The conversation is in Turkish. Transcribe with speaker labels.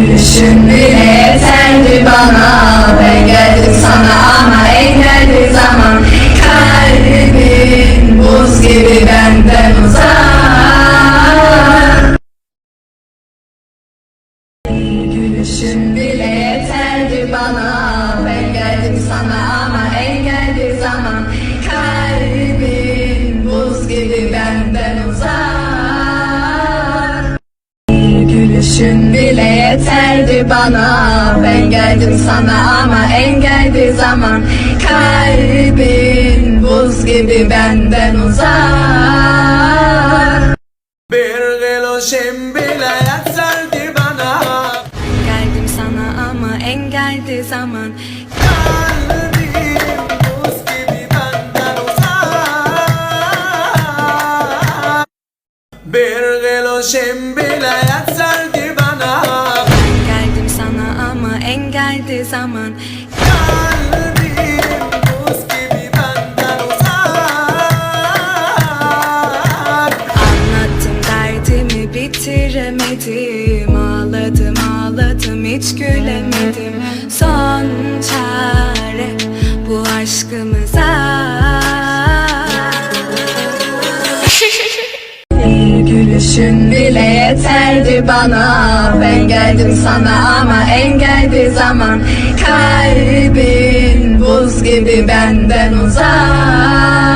Speaker 1: Gülüşün bile yeterdi bana Ben geldim sana ama engelli zaman. Kalbin buz gibi benden uzak. Gülüşün bile yeterdi bana Ben geldim sana ama engelli zaman Gülüşün bile yeterdi bana. Ben geldim sana ama engelli zaman. Kalbin buz gibi benden uzak.
Speaker 2: Bir gülüşün bile yeterdi bana.
Speaker 1: Geldim sana ama engelli zaman.
Speaker 2: Kalbim buz gibi benden uzak. Bir gülüşün bile yeterdi
Speaker 1: engelli zaman. Anlattım derdimi bitiremedim. Ağladım ağladım hiç gülemedim. Son çare bu aşkımıza. Bir gülüşün bile bana. Ben geldim sana ama engelli zaman Kalbin buz gibi benden uzak